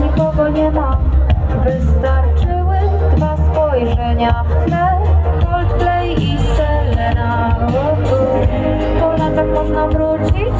nikogo nie ma. Wystarczyły dwa spojrzenia w tle Coldplay i Selena Bo po latach można wrócić